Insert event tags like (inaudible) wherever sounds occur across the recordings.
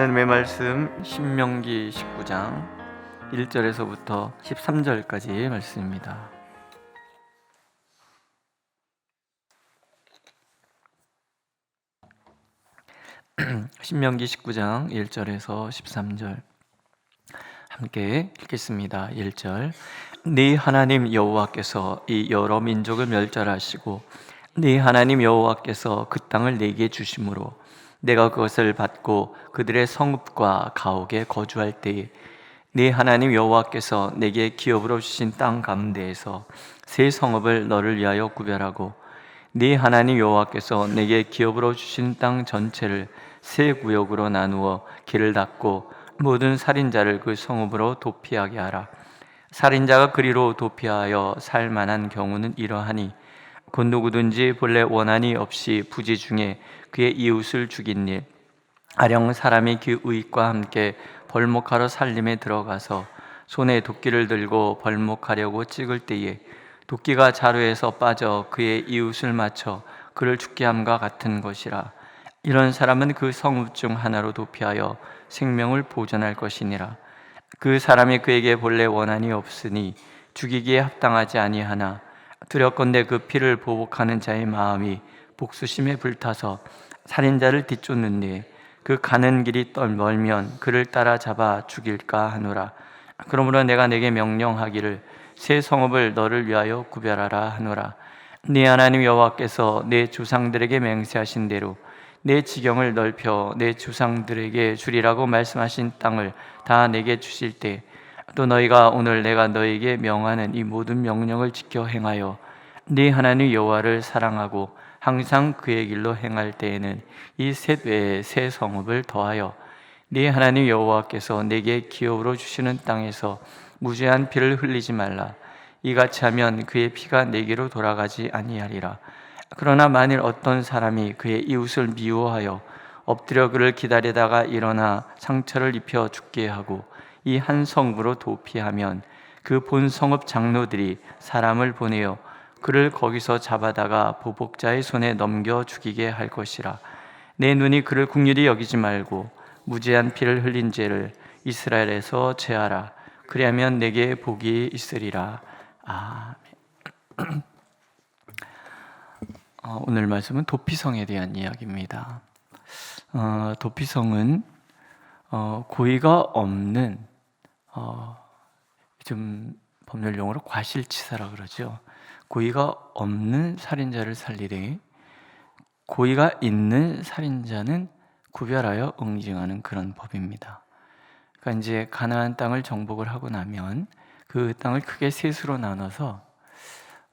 하나님의 말씀 신명기 19장 1절에서부터 13절까지의 말씀입니다. (clears throat) 신명기 19장 1절에서 13절 함께 읽겠습니다. 1절 네 하나님 여호와께서 이 여러 민족을 멸절하시고 네 하나님 여호와께서 그 땅을 내게 주심으로 내가 그것을 받고 그들의 성읍과 가옥에 거주할 때에 네 하나님 여호와께서 내게 기업으로 주신 땅 가운데에서 새 성읍을 너를 위하여 구별하고 네 하나님 여호와께서 내게 기업으로 주신 땅 전체를 세 구역으로 나누어 길을 닫고 모든 살인자를 그 성읍으로 도피하게 하라. 살인자가 그리로 도피하여 살 만한 경우는 이러하니 곧 누구든지 본래 원한이 없이 부지 중에 그의 이웃을 죽인 일. 아령 사람이 그 의익과 함께 벌목하러 살림에 들어가서 손에 도끼를 들고 벌목하려고 찍을 때에 도끼가 자루에서 빠져 그의 이웃을 맞춰 그를 죽게 함과 같은 것이라. 이런 사람은 그 성읍 중 하나로 도피하여 생명을 보존할 것이니라. 그 사람이 그에게 본래 원한이 없으니 죽이기에 합당하지 아니하나 두렵건대 그 피를 보복하는 자의 마음이 복수심에 불타서 살인자를 뒤쫓는데 그 가는 길이 떨 멀면 그를 따라 잡아 죽일까 하노라. 그러므로 내가 내게 명령하기를 새 성읍을 너를 위하여 구별하라 하노라. 네 하나님 여호와께서 내 조상들에게 맹세하신 대로 내 지경을 넓혀 내 조상들에게 주리라고 말씀하신 땅을 다 내게 주실 때 또 너희가 오늘 내가 너에게 명하는 이 모든 명령을 지켜 행하여 네 하나님 여호와를 사랑하고 항상 그의 길로 행할 때에는 이 셋 외에 새 성읍을 더하여 네 하나님 여호와께서 내게 기업으로 주시는 땅에서 무죄한 피를 흘리지 말라. 이같이 하면 그의 피가 내게로 돌아가지 아니하리라. 그러나 만일 어떤 사람이 그의 이웃을 미워하여 엎드려 그를 기다리다가 일어나 상처를 입혀 죽게 하고 이 한 성부로 도피하면 그 본 성읍 장로들이 사람을 보내어 그를 거기서 잡아다가 보복자의 손에 넘겨 죽이게 할 것이라 내 눈이 그를 국률이 여기지 말고 무죄한 피를 흘린 죄를 이스라엘에서 제하라 그리하면 내게 복이 있으리라 아멘. (clears throat) 어, 오늘 말씀은 도피성에 대한 이야기입니다. 어, 도피성은 어, 고의가 없는 어, 좀 법률 용어로 과실치사라 그러죠. 고의가 없는 살인자를 살리되 고의가 있는 살인자는 구별하여 응징하는 그런 법입니다. 그러니까 이제 가나안 땅을 정복을 하고 나면 그 땅을 크게 셋으로 나눠서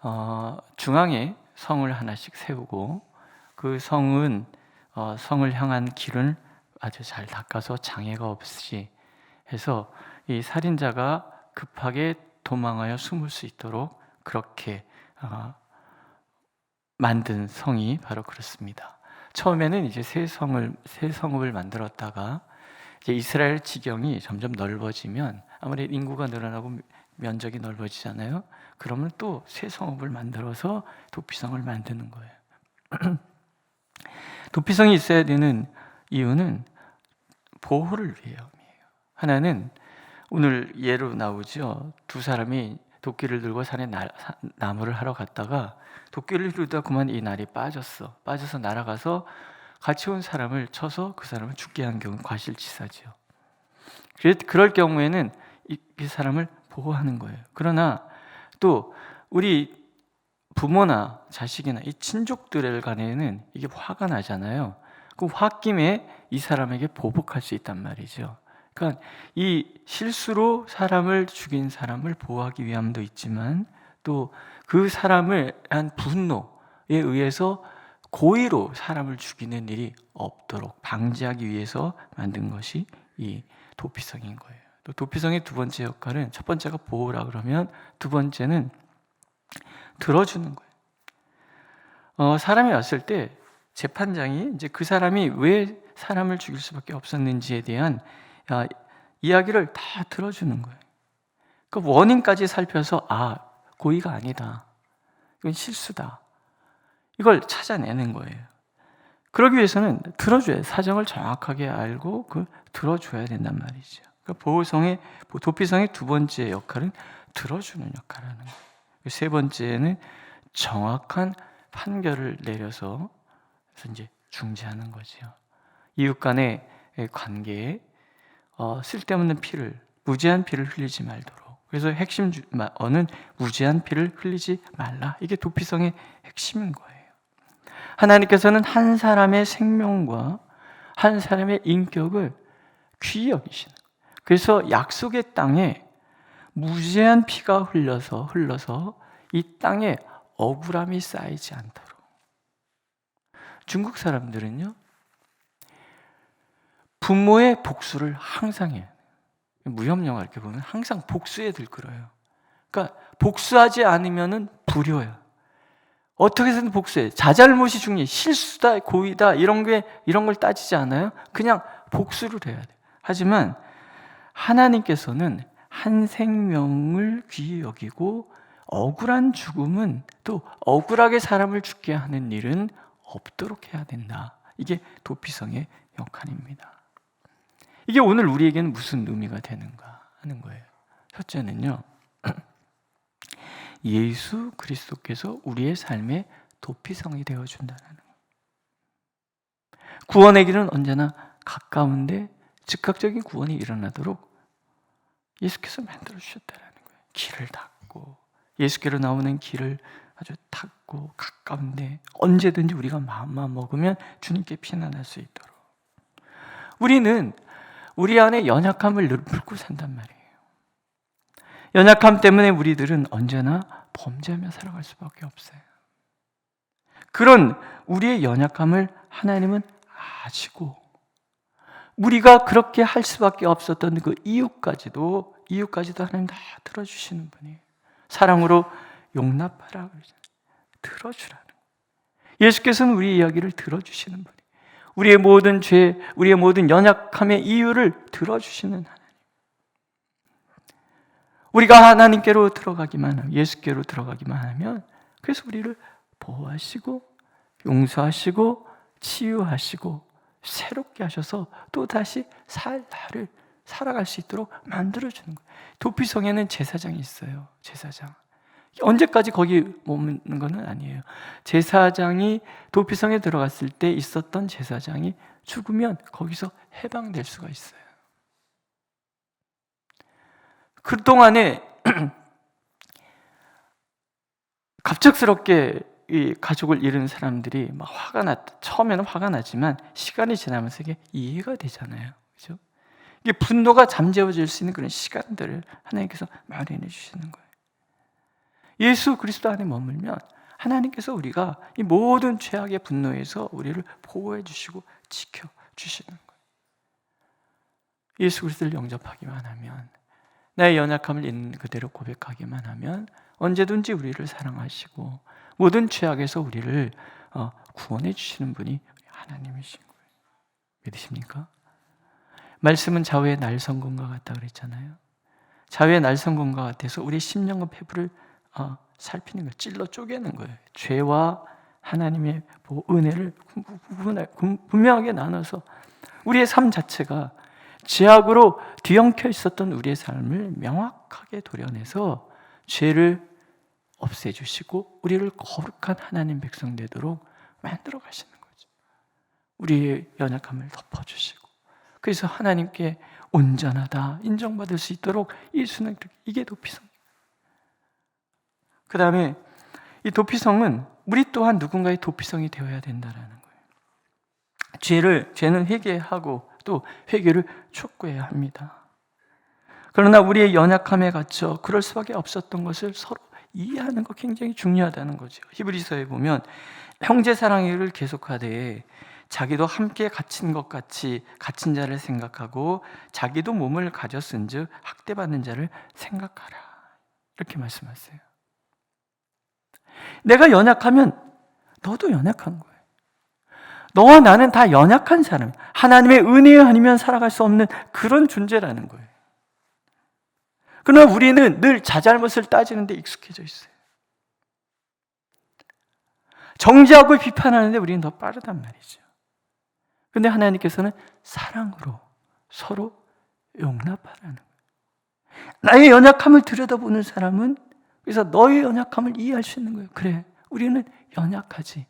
어, 중앙에 성을 하나씩 세우고 그 성은 어, 성을 향한 길은 아주 잘 닦아서 장애가 없이 해서 이 살인자가 급하게 도망하여 숨을 수 있도록 그렇게 어, 만든 성이 바로 그렇습니다. 처음에는 이제 새 성을 새 성읍을 만들었다가 이제 이스라엘 지경이 점점 넓어지면 아무래도 인구가 늘어나고 면적이 넓어지잖아요. 그러면 또 새 성읍을 만들어서 도피성을 만드는 거예요. (clears throat) 도피성이 있어야 되는 이유는 보호를 위함이에요. 하나는 오늘 예로 나오죠. 두 사람이 도끼를 들고 산에 나, 나무를 하러 갔다가 도끼를 들다 그만 이 날이 빠졌어. 빠져서 날아가서 같이 온 사람을 쳐서 그 사람을 죽게 한 경우 과실치사죠. 그럴 경우에는 이, 이 사람을 보호하는 거예요. 그러나 또 우리 부모나 자식이나 이 친족들 간에는 이게 화가 나잖아요. 그 홧김에 이 사람에게 보복할 수 있단 말이죠. 그러니까 이 실수로 사람을 죽인 사람을 보호하기 위함도 있지만 또 그 사람을 한 분노에 의해서 고의로 사람을 죽이는 일이 없도록 방지하기 위해서 만든 것이 이 도피성인 거예요. 또 도피성의 두 번째 역할은 첫 번째가 보호라 그러면 두 번째는 들어주는 거예요. 어, 사람이 왔을 때 재판장이 이제 그 사람이 왜 사람을 죽일 수밖에 없었는지에 대한 야, 이야기를 다 들어주는 거예요. 그 원인까지 살펴서 아 고의가 아니다. 이건 실수다. 이걸 찾아내는 거예요. 그러기 위해서는 들어줘야 사정을 정확하게 알고 그 들어줘야 된단 말이죠. 그러니까 보호성의 도피성의 두 번째 역할은 들어주는 역할을 하는 거예요. 세 번째는 정확한 판결을 내려서 이제 중재하는 거죠. 이웃 간의 관계에 어, 쓸데없는 피를 무지한 피를 흘리지 말도록. 그래서 핵심 어는 무지한 피를 흘리지 말라. 이게 도피성의 핵심인 거예요. 하나님께서는 한 사람의 생명과 한 사람의 인격을 귀히 여기시는. 그래서 약속의 땅에 무제한 피가 흘려서 흘러서 이 땅에 억울함이 쌓이지 않도록. 중국 사람들은요, 부모의 복수를 항상 해요. 무협 영화 이렇게 보면 항상 복수에 들끓어요. 그러니까 복수하지 않으면은 불효예요. 어떻게 해서든 복수해. 자잘못이 중요해. 실수다, 고의다 이런 게 이런 걸 따지지 않아요. 그냥 복수를 해야 돼. 하지만 하나님께서는 한 생명을 귀히 여기고 억울한 죽음은 또 억울하게 사람을 죽게 하는 일은 없도록 해야 된다. 이게 도피성의 역할입니다. 이게 오늘 우리에게는 무슨 의미가 되는가 하는 거예요. 첫째는요. (clears throat) 예수 그리스도께서 우리의 삶의 도피성이 되어 준다는 구원의 길은 언제나 가까운데 즉각적인 구원이 일어나도록 예수께서 만들어 주셨다는 거예요. 길을 닫고 예수께로 나오는 길을 아주 닫고 가까운데 언제든지 우리가 마음만 먹으면 주님께 피난할 수 있도록. 우리는 우리 안에 연약함을 늘 품고 산단 말이에요. 연약함 때문에 우리들은 언제나 범죄하며 살아갈 수밖에 없어요. 그런 우리의 연약함을 하나님은 아시고 우리가 그렇게 할 수밖에 없었던 그 이유까지도 이유까지도 하나님 다 들어주시는 분이에요. 사랑으로 용납하라 그러잖아요. 들어주라는 예수께서는 우리 이야기를 들어주시는 분이에요. 우리의 모든 죄, 우리의 모든 연약함의 이유를 들어주시는 하나님. 우리가 하나님께로 들어가기만 하면, 예수께로 들어가기만 하면, 그래서 우리를 보호하시고, 용서하시고, 치유하시고, 새롭게 하셔서 또 다시 살 날을 살아갈 수 있도록 만들어주는 거예요. 도피성에는 제사장이 있어요. 제사장. 언제까지 거기 머무는 것은 아니에요. 제사장이 도피성에 들어갔을 때 있었던 제사장이 죽으면 거기서 해방될 수가 있어요. 그동안에 (clears throat) 갑작스럽게 이 가족을 잃은 사람들이 막 화가 났, 처음에는 화가 나지만 시간이 지나면서 이게 이해가 되잖아요. 그죠? 이게 분노가 잠재워질 수 있는 그런 시간들을 하나님께서 마련해 주시는 거예요. 예수 그리스도 안에 머물면 하나님께서 우리가 이 모든 죄악의 분노에서 우리를 보호해 주시고 지켜 주시는 거예요. 예수 그리스도를 영접하기만 하면 나의 연약함을 있는 그대로 고백하기만 하면 언제든지 우리를 사랑하시고 모든 죄악에서 우리를 어, 구원해 주시는 분이 하나님이신 거예요. 믿으십니까? 말씀은 좌우의 날성군과 같다 그랬잖아요. 좌우의 날성군과 같아서 우리 심령과 폐부를 어, 살피는 거, 찔러 쪼개는 거예요. 죄와 하나님의 은혜를 분명하게 나눠서 우리의 삶 자체가 죄악으로 뒤엉켜 있었던 우리의 삶을 명확하게 도려내서 죄를 없애주시고 우리를 거룩한 하나님 백성 되도록 만들어 가시는 거죠. 우리의 연약함을 덮어주시고 그래서 하나님께 온전하다 인정받을 수 있도록 예수는 이게 도피성. 그 다음에 이 도피성은 우리 또한 누군가의 도피성이 되어야 된다라는 거예요. 죄를 죄는 회개하고 또 회개를 촉구해야 합니다. 그러나 우리의 연약함에 갇혀 그럴 수밖에 없었던 것을 서로 이해하는 거 굉장히 중요하다는 거죠. 히브리서에 보면 형제 사랑을 계속하되 자기도 함께 갇힌 것 같이 갇힌 자를 생각하고 자기도 몸을 가졌은즉 학대받는 자를 생각하라. 이렇게 말씀하세요. 내가 연약하면 너도 연약한 거예요. 너와 나는 다 연약한 사람. 하나님의 은혜 아니면 살아갈 수 없는 그런 존재라는 거예요. 그러나 우리는 늘 자잘못을 따지는데 익숙해져 있어요. 정지하고 비판하는데 우리는 더 빠르단 말이죠. 근데 하나님께서는 사랑으로 서로 용납하라는 거예요. 나의 연약함을 들여다보는 사람은 그래서 너의 연약함을 이해할 수 있는 거예요. 그래, 우리는 연약하지.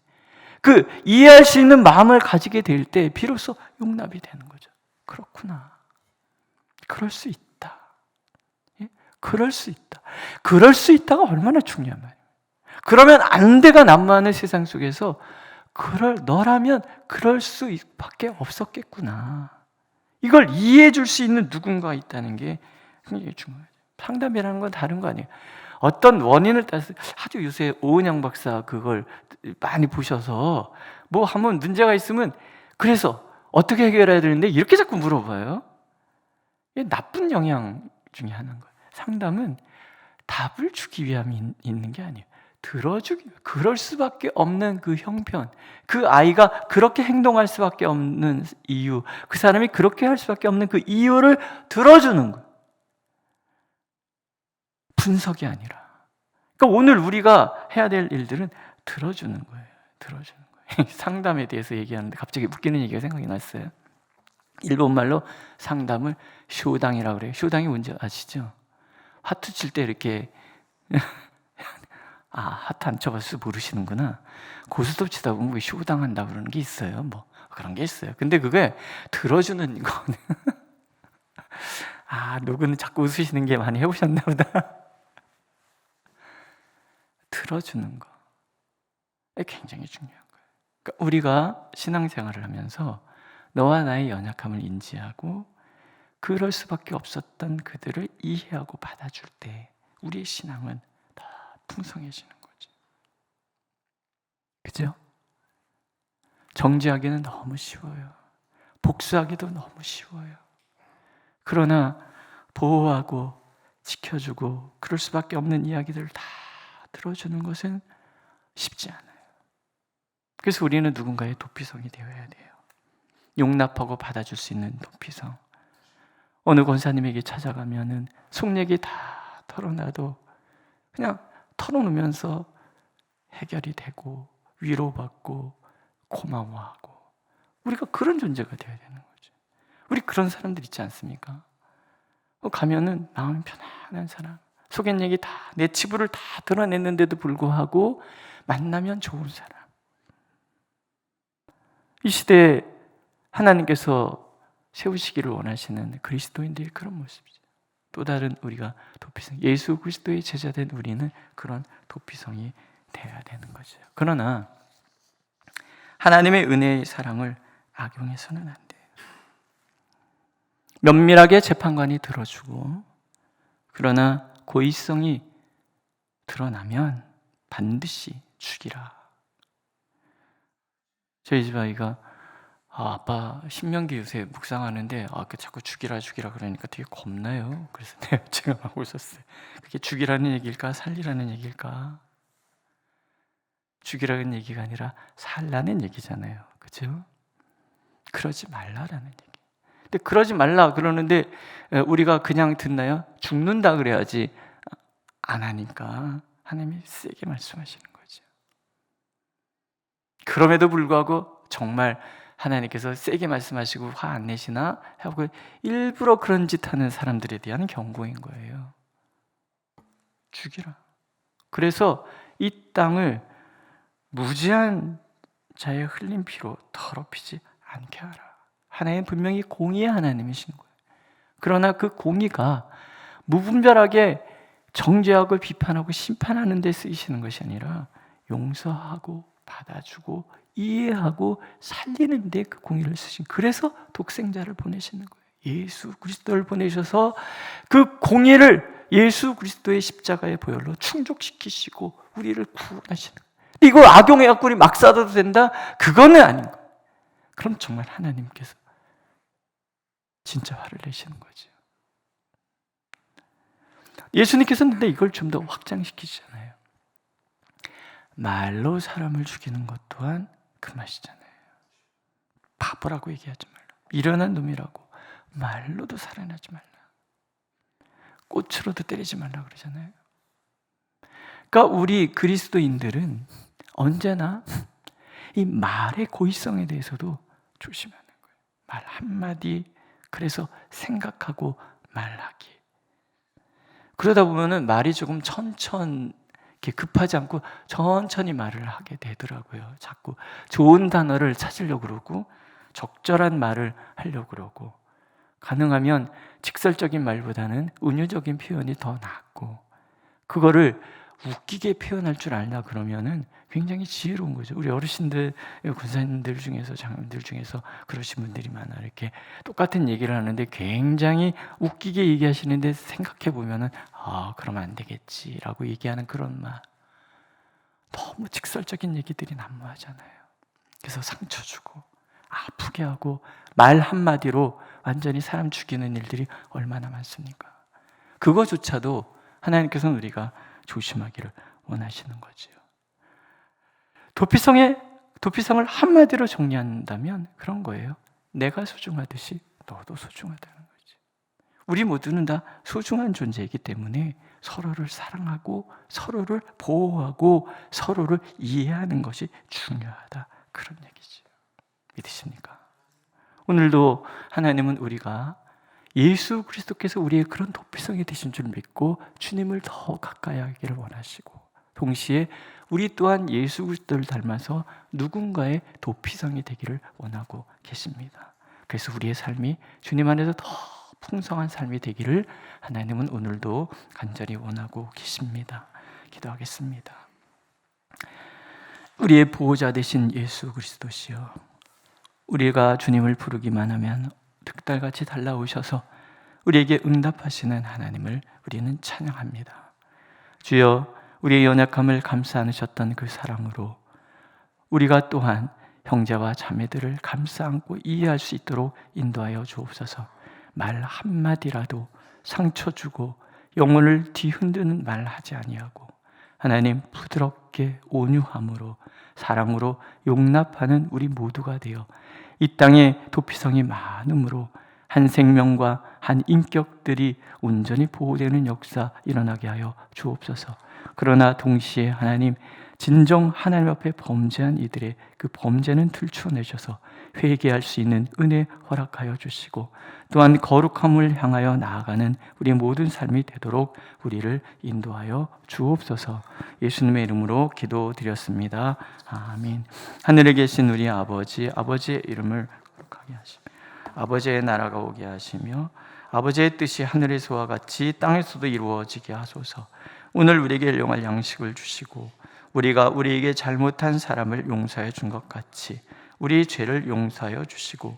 그 이해할 수 있는 마음을 가지게 될 때 비로소 용납이 되는 거죠. 그렇구나. 그럴 수 있다. 예? 그럴 수 있다. 그럴 수 있다가 얼마나 중요한 말이에요. 그러면 안 돼가 난무하는 세상 속에서 그럴 너라면 그럴 수밖에 없었겠구나. 이걸 이해해 줄 수 있는 누군가 있다는 게 굉장히 중요해요. 상담이라는 건 다른 거 아니에요. 어떤 원인을 따서 아주 요새 오은영 박사 그걸 많이 보셔서 뭐 한번 문제가 있으면 그래서 어떻게 해결해야 되는데 이렇게 자꾸 물어봐요. 나쁜 영향 중에 하나인 거예요. 상담은 답을 주기 위함이 있는 게 아니에요. 들어주기, 그럴 수밖에 없는 그 형편, 그 아이가 그렇게 행동할 수밖에 없는 이유, 그 사람이 그렇게 할 수밖에 없는 그 이유를 들어주는 거예요. 분석이 아니라. 그러니까 오늘 우리가 해야 될 일들은 들어주는 거예요. 들어주는 거예요. (laughs) 상담에 대해서 얘기하는데 갑자기 웃기는 얘기가 생각이 났어요. 일본 말로 상담을 쇼당이라고 그래요. 쇼당이 뭔지 아시죠? 하트 칠때 이렇게 (laughs) 아 하트 안 쳐봤어 모르시는구나. 고스톱 치다 보면 왜 쇼당 한다 그러는 게 있어요. 뭐 그런 게 있어요. 근데 그게 들어주는 거는 (laughs) 아 누구는 자꾸 웃으시는 게 많이 해보셨나 보다. 들어주는 거. 굉장히 중요한 거예요. 그러니까 우리가 신앙생활을 하면서 너와 나의 연약함을 인지하고 그럴 수밖에 없었던 그들을 이해하고 받아줄 때 우리의 신앙은 더 풍성해지는 거죠. 그죠? 정지하기는 너무 쉬워요. 복수하기도 너무 쉬워요. 그러나 보호하고 지켜주고 그럴 수밖에 없는 이야기들을 다 들어주는 것은 쉽지 않아요. 그래서 우리는 누군가의 도피성이 되어야 돼요. 용납하고 받아줄 수 있는 도피성. 어느 권사님에게 찾아가면은 속 얘기 다 털어놔도 그냥 털어놓으면서 해결이 되고 위로받고 고마워하고 우리가 그런 존재가 되어야 되는 거죠. 우리 그런 사람들 있지 않습니까? 가면은 마음이 편안한 사람, 속엔 얘기 다 내 치부를 다 드러냈는데도 불구하고 만나면 좋은 사람. 이 시대에 하나님께서 세우시기를 원하시는 그리스도인들의 그런 모습이죠. 또 다른 우리가 도피성, 예수 그리스도의 제자된 우리는 그런 도피성이 되어야 되는 거죠. 그러나 하나님의 은혜의 사랑을 악용해서는 안 돼요. 면밀하게 재판관이 들어주고 그러나 고의성이 드러나면 반드시 죽이라. 저희 집 아이가 아, 아빠 신명기 요새 묵상하는데 아, 그 자꾸 죽이라 죽이라 그러니까 되게 겁나요. 그래서 내가 (laughs) 제가 하고 있었어요. 그게 죽이라는 얘기일까 살리라는 얘기일까? 죽이라는 얘기가 아니라 살라는 얘기잖아요. 그죠? 그러지 말라라는 얘기. 근데 그러지 말라 그러는데 우리가 그냥 듣나요? 죽는다 그래야지 안 하니까 하나님이 세게 말씀하시는 거죠. 그럼에도 불구하고 정말 하나님께서 세게 말씀하시고 화 안 내시나 하고 일부러 그런 짓 하는 사람들에 대한 경고인 거예요. 죽이라. 그래서 이 땅을 무지한 자의 흘린 피로 더럽히지 않게 하라. 하나님 분명히 공의의 하나님이신 거예요. 그러나 그 공의가 무분별하게 정죄하고 비판하고 심판하는 데 쓰이시는 것이 아니라 용서하고 받아주고 이해하고 살리는 데 그 공의를 쓰신 그래서 독생자를 보내시는 거예요. 예수 그리스도를 보내셔서 그 공의를 예수 그리스도의 십자가의 보혈로 충족시키시고 우리를 구원하시는 거예요. 이걸 악용해 갖고 우리 막 싸도 된다? 그거는 아닌 거예요. 그럼 정말 하나님께서 진짜 화를 내시는 거죠. 예수님께서는 근데 이걸 좀 더 확장시키잖아요. 말로 사람을 죽이는 것 또한 그 맛이잖아요. 바보라고 얘기하지 말라. 미련한 놈이라고 말로도 살아나지 말라. 꽃으로도 때리지 말라 그러잖아요. 그러니까 우리 그리스도인들은 언제나 이 말의 고의성에 대해서도 조심하는 거예요. 말 한마디 그래서 생각하고 말하기. 그러다 보면은 말이 조금 천천 이렇게 급하지 않고 천천히 말을 하게 되더라고요. 자꾸 좋은 단어를 찾으려고 그러고 적절한 말을 하려고 그러고 가능하면 직설적인 말보다는 은유적인 표현이 더 낫고 그거를 웃기게 표현할 줄 알나 그러면은 굉장히 지혜로운 거죠. 우리 어르신들, 군사님들 중에서 장님들 중에서 그러신 분들이 많아. 이렇게 똑같은 얘기를 하는데 굉장히 웃기게 얘기하시는데 생각해 보면은 아, 그러면 안 되겠지라고 얘기하는 그런 말. 너무 직설적인 얘기들이 난무하잖아요. 그래서 상처 주고 아프게 하고 말 한마디로 완전히 사람 죽이는 일들이 얼마나 많습니까? 그거조차도 하나님께서는 우리가 조심하기를 원하시는 거지요. 도피성의 도피성을 한마디로 정리한다면 그런 거예요. 내가 소중하듯이 너도 소중하다는 거지. 우리 모두는 다 소중한 존재이기 때문에 서로를 사랑하고 서로를 보호하고 서로를 이해하는 것이 중요하다. 그런 얘기지. 믿으십니까? 오늘도 하나님은 우리가 예수 그리스도께서 우리의 그런 도피성이 되신 줄 믿고 주님을 더 가까이 하기를 원하시고 동시에 우리 또한 예수 그리스도를 닮아서 누군가의 도피성이 되기를 원하고 계십니다. 그래서 우리의 삶이 주님 안에서 더 풍성한 삶이 되기를 하나님은 오늘도 간절히 원하고 계십니다. 기도하겠습니다. 우리의 보호자 되신 예수 그리스도시여 우리가 주님을 부르기만 하면 득달같이 달라오셔서 우리에게 응답하시는 하나님을 우리는 찬양합니다. 주여 우리의 연약함을 감싸 안으셨던 그 사랑으로 우리가 또한 형제와 자매들을 감싸 안고 이해할 수 있도록 인도하여 주옵소서. 말 한마디라도 상처 주고 영혼을 뒤흔드는 말 하지 아니하고 하나님 부드럽게 온유함으로 사랑으로 용납하는 우리 모두가 되어 이 땅에 도피성이 많음으로 한 생명과 한 인격들이 온전히 보호되는 역사 일어나게 하여 주옵소서. 그러나 동시에 하나님 진정 하나님 앞에 범죄한 이들의 그 범죄는 들추어내셔서 회개할 수 있는 은혜 허락하여 주시고 또한 거룩함을 향하여 나아가는 우리 모든 삶이 되도록 우리를 인도하여 주옵소서 예수님의 이름으로 기도드렸습니다. 아멘. 하늘에 계신 우리 아버지, 아버지의 이름을 거룩하게 하시며 아버지의 나라가 오게 하시며 아버지의 뜻이 하늘에서와 같이 땅에서도 이루어지게 하소서. 오늘 우리에게 일용할 양식을 주시고 우리가 우리에게 잘못한 사람을 용서해 준 것 같이 우리 죄를 용서하여 주시고